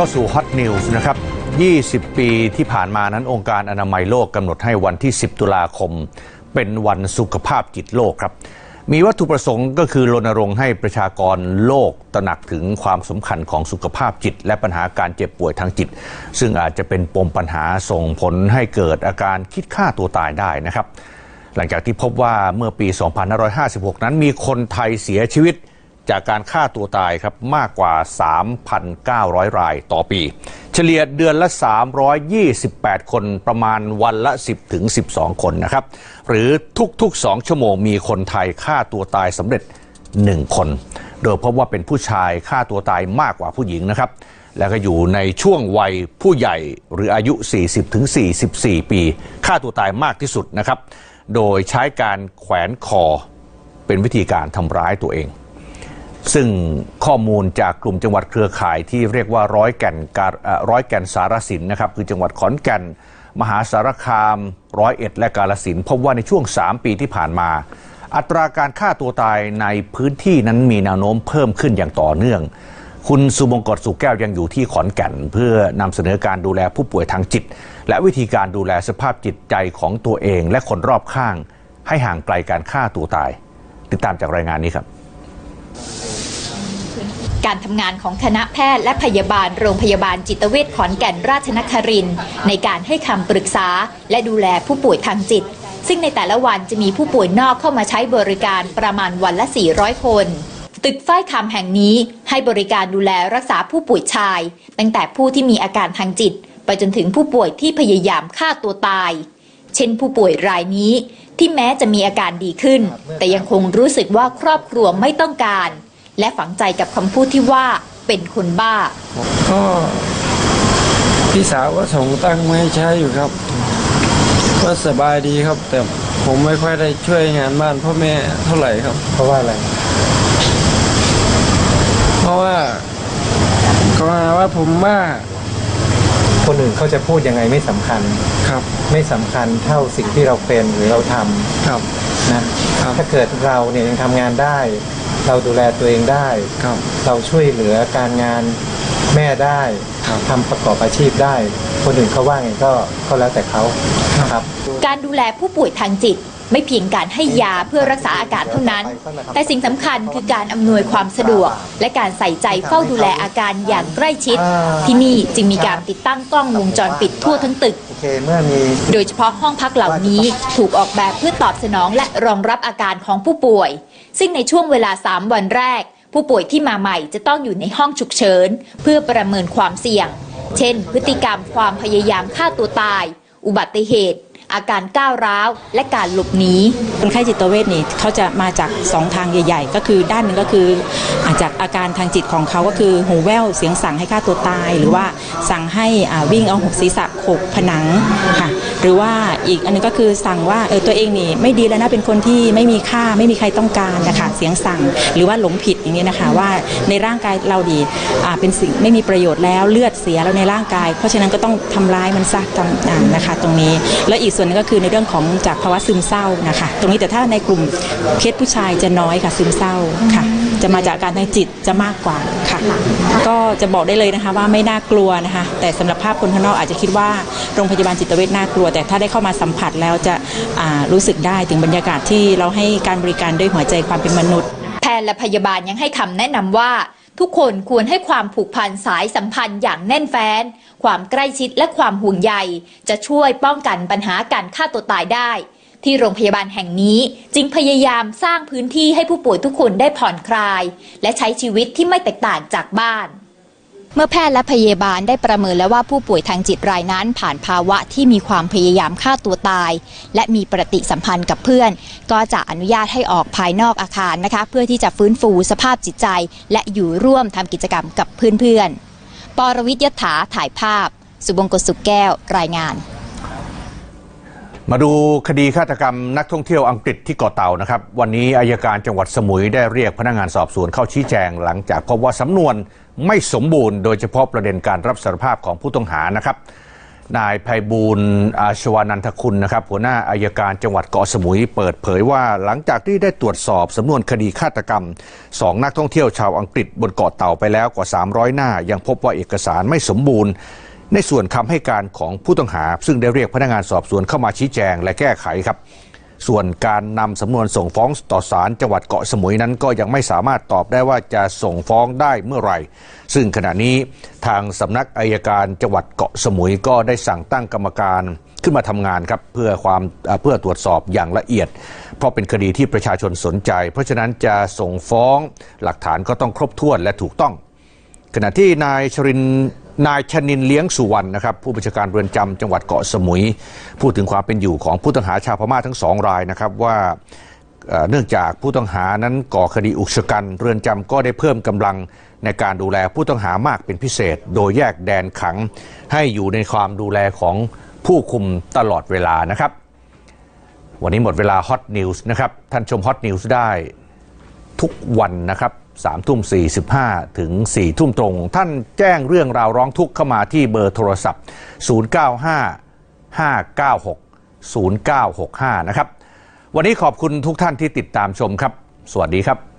เข้าสู่ Hot News นะครับ 20 ปีที่ผ่านมานั้นองค์การอนามัยโลกกำหนดให้วันที่ 10 ตุลาคม เป็นวันสุขภาพจิตโลกครับ มีวัตถุประสงค์ก็คือรณรงค์ให้ประชากรโลกตระหนักถึงความสำคัญของสุขภาพจิต และปัญหาการเจ็บป่วยทางจิต ซึ่งอาจจะเป็นปมปัญหาส่งผลให้เกิดอาการคิดฆ่าตัวตายได้นะครับ หลังจากที่พบว่าเมื่อปี 2556 นั้นมีคนไทยเสียชีวิต จากการฆ่าตัวตายครับมากกว่า 3,900 รายต่อปี เฉลี่ยเดือนละ 328 คนประมาณวันละ 10ถึง12 คนนะครับ หรือทุกๆ 2 ชั่วโมงมีคนไทยฆ่าตัวตายสำเร็จ 1 คน โดยพบว่าเป็นผู้ชายฆ่าตัวตายมากกว่าผู้หญิงนะครับแล้วก็อยู่ในช่วงวัยผู้ใหญ่หรืออายุ 40ถึง44 ปี ฆ่าตัวตายมากที่สุดนะครับ โดยใช้การแขวนคอเป็นวิธีการทำร้ายตัวเอง ซึ่งข้อมูลจากกลุ่มจังหวัดเครือข่ายที่เรียกว่าร้อยแก่นการร้อยแก่นสารสินนะครับคือจังหวัดขอนแก่น มหาสารคามร้อยเอ็ดและกาลสินพบว่าในช่วง 3 ปีที่ผ่านมา อัตราการฆ่าตัวตายในพื้นที่นั้นมีแนวโน้มเพิ่มขึ้นอย่างต่อเนื่อง คุณสุบงกตสุแก้วยังอยู่ที่ขอนแก่น เพื่อนำเสนอการดูแลผู้ป่วยทางจิต และวิธีการดูแลสภาพจิตใจของตัวเองและคนรอบข้าง ให้ห่างไกลการฆ่าตัวตาย ติดตามจากรายงานนี้ครับ การทำงานของคณะแพทย์และพยาบาลโรงพยาบาลจิตเวชขอนแก่นราชนครินทร์ในการให้คำปรึกษาและดูแลผู้ป่วยทางจิต ซึ่งในแต่ละวันจะมีผู้ป่วยนอกเข้ามาใช้บริการประมาณวันละ 400 คนตึกฝ้ายคำแห่งนี้ให้บริการดูแลรักษาผู้ป่วยชาย ตั้งแต่ผู้ที่มีอาการทางจิต ไปจนถึงผู้ป่วยที่พยายามฆ่าตัวตาย เช่นผู้ป่วยรายนี้ที่แม้จะมีอาการดีขึ้น แต่ยังคงรู้สึกว่าครอบครัวไม่ต้องการ และฝังใจกับคำพูดที่ว่าเป็นคนบ้า ก็พี่สาวก็ส่งตั้งค์มาให้ใช้อยู่ครับ ก็สบายดีครับ แต่ผมไม่ค่อยได้ช่วยงานบ้านพ่อแม่เท่าไหร่ครับ เพราะว่าอะไร เพราะว่าเขาหาว่าผมบ้าคนอื่นเขาจะพูดยังไงไม่สำคัญ ครับไม่สำคัญเท่าสิ่งที่เราเป็นหรือเราทำครับ นะครับ ถ้าเกิดเราเนี่ยยังทำงานได้ เราดูแลตัวเองได้ ครับ เราช่วยเหลือการงานแม่ได้ครับ ทำประกอบอาชีพได้ คนอื่นเขาว่าไงก็ก็แล้วแต่เขานะครับ การดูแลผู้ป่วยทางจิต ไม่เพียงการให้ยาเพื่อรักษาอาการเท่านั้น แต่สิ่งสำคัญคือการอำนวยความสะดวก และการใส่ใจเฝ้าดูแลอาการอย่างใกล้ชิด ที่นี่จึงมีการติดตั้งกล้องวงจรปิดทั่วทั้งตึกโอ เคเมื่อมี โดยเฉพาะห้องพักเหล่านี้ถูกออกแบบเพื่อตอบสนองและรองรับอาการของผู้ป่วย ซึ่งในช่วงเวลา 3 วันแรก ผู้ป่วยที่มาใหม่จะต้องอยู่ในห้องฉุกเฉิน เพื่อประเมินความเสี่ยง เช่น พฤติกรรมความพยายามฆ่าตัวตาย อุบัติเหตุ อาการก้าวร้าว และการหลบหนีคนไข้จิตเวชนี่เขาจะมาจากสองทางใหญ่ ๆ ก็คือด้านหนึ่งก็คืออาจจากอาการทางจิตของเขาก็คือหูแว่วเสียงสั่งให้ฆ่าตัวตาย หรือว่าสั่งให้อ่าวิ่งเอาหกศีรษะโข กผนังค่ะหรือว่าอีกอันนึงก็คือสั่งว่าเออตัวเองนี่ไม่ดีแล้วนะเป็นคนที่ไม่มีค่าไม่มีใครต้องการนะคะเสียงสั่งหรือว่าหลงผิดอย่างนี้นะคะว่าในร่างกายเราดีอ่าเป็นสิ่งไม่มีประโยชน์แล้วเลือดเสียแล้วในร่างกาย เพราะฉะนั้นก็ต้องทำร้ายมันซะทำอ่านะคะตรงนี้ แล้วอีกส่วนหนึงก็คือในเรื่องของจากภาวะซึมเศร้านะคะตรงนี้แต่ถ้าในกลุ่มเคสผู้ชายจะน้อยค่ะซึมเศร้าค่ะจะมาจากการทางจิตจะมากกว่าค่ะ ก็จะบอกได้เลยนะคะว่าไม่น่ากลัวนะคะ แต่สำหรับภาพคนข้างนอกอาจจะคิดว่าโรงพยาบาลจิตเวชน่ากลัว แต่ถ้าได้เข้ามาสัมผัสแล้วจะรู้สึกได้ถึงบรรยากาศที่เราให้การบริการด้วยหัวใจความเป็นมนุษย์ แพทย์และพยาบาลยังให้คำแนะนำว่าทุกคนควรให้ความผูกพันสายสัมพันธ์อย่างแน่นแฟ้น ความใกล้ชิดและความห่วงใย จะช่วยป้องกันปัญหาการฆ่าตัวตายได้ ที่โรงพยาบาลแห่งนี้จึงพยายามสร้างพื้นที่ให้ผู้ป่วยทุกคนได้ผ่อนคลาย และใช้ชีวิตที่ไม่แตกต่างจากบ้านเมื่อแพทย์และพยาบาลได้ประเมินแล้วว่าผู้ป่วยทางจิตรายนั้นผ่านภาวะที่มีความพยายามฆ่าตัวตาย และมีปฏิสัมพันธ์กับเพื่อน ก็จะอนุญาตให้ออกภายนอกอาคารนะคะ เพื่อที่จะฟื้นฟูสภาพจิตใจ และอยู่ร่วมทำกิจกรรมกับเพื่อนๆปรวิทยถาถ่ายภาพ สุบงกตสุขแก้วรายงาน มาดูคดีฆาตกรรมนักท่องเที่ยวอังกฤษที่เกาะเต่านะครับ วันนี้อายการจังหวัดสมุยได้เรียกพนักงานสอบสวนเข้าชี้แจง หลังจากพบว่าสำนวนไม่สมบูรณ์โดยเฉพาะประเด็นการรับสารภาพของผู้ต้องหานะครับ นายภัยบูลอาชวานันทคุณนะครับ หัวหน้าอายการจังหวัดเกาะสมุย เปิดเผยว่าหลังจากที่ได้ตรวจสอบสำนวนคดีฆาตกรรมสองนักท่องเที่ยวชาวอังกฤษบนเกาะเต่าไปแล้วกว่า 300 หน้า ยังพบว่าเอกสารไม่สมบูรณ์ ในส่วนคำให้การของผู้ต้องหา ซึ่งได้เรียกพนักงานสอบสวนเข้ามาชี้แจงและแก้ไขครับ ส่วนการนำสำนวนส่งฟ้องต่อศาลจังหวัดเกาะสมุยนั้นก็ยังไม่สามารถตอบได้ว่าจะส่งฟ้องได้เมื่อไหร่ ซึ่งขณะนี้ทางสำนักอายการจังหวัดเกาะสมุยก็ได้สั่งตั้งกรรมการขึ้นมาทำงานครับเพื่อความเพื่อตรวจสอบอย่างละเอียด เพราะเป็นคดีที่ประชาชนสนใจ เพราะฉะนั้นจะส่งฟ้องหลักฐานก็ต้องครบถ้วนและถูกต้อง ขณะที่นายชริน นายชนินเลี้ยงสุวรรณนะครับผู้บัญชาการเรือนจำจังหวัดเกาะสมุย พูดถึงความเป็นอยู่ของผู้ต้องหาชาวพม่าทั้งสองรายนะครับว่าเนื่องจากผู้ต้องหานั้นก่อคดีอุกชะกัน เรือนจำก็ได้เพิ่มกำลังในการดูแลผู้ต้องหามากเป็นพิเศษ โดยแยกแดนขังให้อยู่ในความดูแลของผู้คุมตลอดเวลานะครับ วันนี้หมดเวลาฮอตนิวส์นะครับท่านชมฮอตนิวส์ได้ทุกวันนะครับสามทุ่มสี่สิบห้าถึงสี่ทุ่มตรง ท่านแจ้งเรื่องราวร้องทุกข์เข้ามาที่เบอร์โทรศัพท์ 095 596 0965 นะครับ วันนี้ขอบคุณทุกท่านที่ติดตามชมครับ สวัสดีครับ